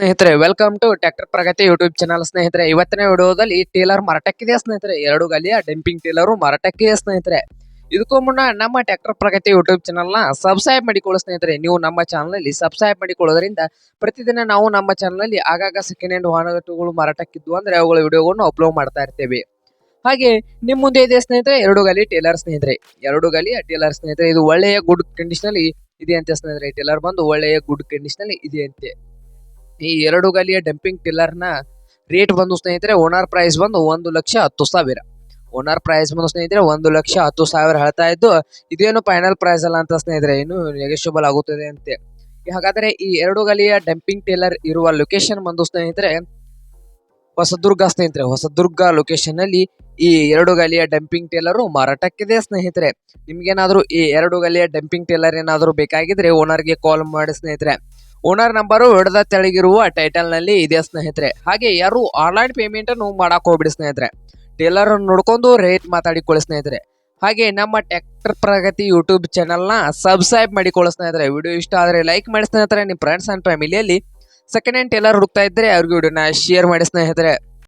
ಸ್ನೇಹಿತರೆ welcome to tractor Pragati YouTube channel ಸ್ನೇಹಿತರೆ. ಇವತ್ತಿನ ವಿಡಿಯೋದಲ್ಲಿ ಟೇಲರ್ ಮಾರಾಟಕ್ಕಿದೆ ಸ್ನೇಹಿತರೆ? ಎರಡು ಗಾಲಿಯ ಡಂಪಿಂಗ್ ಟೇಲರು ಮಾರಾಟಕ್ಕಿದೆ ಸ್ನೇಹಿತರೆ? ಇದಕ್ಕೂ ಮುನ್ನ ನಮ್ಮ ಟ್ರ್ಯಾಕ್ಟರ್ ಪ್ರಗತಿ ಯೂಟ್ಯೂಬ್ ಚಾನಲ್ನ ಸಬ್ಸ್ಕ್ರೈಬ್ ಮಾಡಿಕೊಳ್ಳಿ ಸ್ನೇಹಿತರೆ. ನೀವು ನಮ್ಮ ಚಾನಲಲ್ಲಿ ಸಬ್ಸ್ಕ್ರೈಬ್ ಮಾಡಿಕೊಳ್ಳೋದ್ರಿಂದ ಪ್ರತಿದಿನ ನಾವು ನಮ್ಮ ಚಾನಲಲ್ಲಿ ಆಗಾಗ ಸೆಕೆಂಡ್ ಹ್ಯಾಂಡ್ ವಾಹನಗಳು ಮಾರಾಟಕ್ಕಿದ್ದು ಅಂದ್ರೆ ಅವುಗಳ ವಿಡಿಯೋಗಳನ್ನು ಅಪ್ಲೋಡ್ ಮಾಡ್ತಾ ಇರ್ತೇವೆ. ಹಾಗೆ ನಿಮ್ಮ ಮುಂದೆ ಇದೆ ಸ್ನೇಹಿತರೆ ಎರಡು ಗಾಲಿ ಟೇಲರ್ ಸ್ನೇಹಿತರೆ. ಎರಡು ಗಾಲಿಯ ಟೇಲರ್ ಸ್ನೇಹಿತರೆ, ಇದು ಒಳ್ಳೆಯ ಗುಡ್ ಕಂಡೀಷನಲ್ಲಿ ಇದೆ ಅಂತೆ ಸ್ನೇಹಿತರೆ. ಟೇಲರ್ ಬಂದು ಒಳ್ಳೆಯ ಗುಡ್ ಕಂಡೀಷನಲ್ಲಿ ಇದೆ ಅಂತೆ ಈ ಎರಡು ಗಾಲಿಯ ಡಂಪಿಂಗ್ ಟಿಲ್ಲರ್ನ ರೇಟ್ ಬಂದು ಸ್ನೇಹಿತರೆ ಓನರ್ ಪ್ರೈಸ್ ಬಂದು ಒಂದು ಲಕ್ಷ ಹತ್ತು ಸಾವಿರ. ಓನರ್ ಪ್ರೈಸ್ ಬಂದು ಸ್ನೇಹಿತರೆ, ಒಂದು ಲಕ್ಷ ಹತ್ತು ಸಾವಿರ ಹೇಳ್ತಾ ಇದ್ದು, ಇದೇನು ಫೈನಲ್ ಪ್ರೈಸ್ ಅಲ್ಲ ಅಂತ ಸ್ನೇಹಿತರೆ, ಇನ್ನು ನೆಗೆಷಿಯಬಲ್ ಆಗುತ್ತದೆ ಅಂತೆ. ಹಾಗಾದರೆ ಈ ಎರಡು ಗಲಿಯ ಡಂಪಿಂಗ್ ಟೇಲರ್ ಇರುವ ಲೊಕೇಶನ್ ಬಂದು ಸ್ನೇಹಿತರೆ, ಹೊಸದುರ್ಗ ಸ್ನೇಹಿತರೆ, ಹೊಸದುರ್ಗ ಲೊಕೇಶನ್ ಅಲ್ಲಿ ಈ ಎರಡು ಗಾಲಿಯ ಡಂಪಿಂಗ್ ಟೇಲರು ಮಾರಾಟಕ್ಕಿದೆ ಸ್ನೇಹಿತರೆ. ನಿಮ್ಗೇನಾದ್ರೂ ಈ ಎರಡು ಗಾಲಿಯ ಡಂಪಿಂಗ್ ಟೇಲರ್ ಏನಾದರೂ ಬೇಕಾಗಿದ್ರೆ ಓನರ್ಗೆ ಕಾಲ್ ಮಾಡಿ ಸ್ನೇಹಿತರೆ. ಓನರ್ ನಂಬರು ಹಿಡ್ದ ತೆಳಗಿರುವ ಟೈಟಲ್ನಲ್ಲಿ ಇದೆ ಸ್ನೇಹಿತರೆ. ಹಾಗೆ ಯಾರು ಆನ್ಲೈನ್ ಪೇಮೆಂಟ್ ಅನ್ನು ಮಾಡಕ್ ಹೋಗ್ಬಿಡಿ ಸ್ನೇಹಿತರೆ. ಟೇಲರ್ ನೋಡ್ಕೊಂಡು ರೇಟ್ ಮಾತಾಡಿಕೊಳ್ಳಿ ಸ್ನೇಹಿತರೆ. ಹಾಗೆ ನಮ್ಮ ಟ್ಯಾಕ್ಟರ್ ಪ್ರಗತಿ ಯೂಟ್ಯೂಬ್ ಚಾನಲ್ನ ಸಬ್ಸ್ಕ್ರೈಬ್ ಮಾಡಿಕೊಳ್ಳಿ ಸ್ನೇಹಿತರೆ. ವಿಡಿಯೋ ಇಷ್ಟ ಆದರೆ ಲೈಕ್ ಮಾಡಿ ಸ್ನೇಹಿತರೆ. ನಿಮ್ಮ ಫ್ರೆಂಡ್ಸ್ ಅಂಡ್ ಫ್ಯಾಮಿಲಿಯಲ್ಲಿ ಸೆಕೆಂಡ್ ಹ್ಯಾಂಡ್ ಟೇಲರ್ ಹುಡುಕ್ತಾ ಇದ್ದರೆ ಅವ್ರಿಗೆ ವಿಡಿಯೋನ ಶೇರ್ ಮಾಡಿ ಸ್ನೇಹಿತರೆ.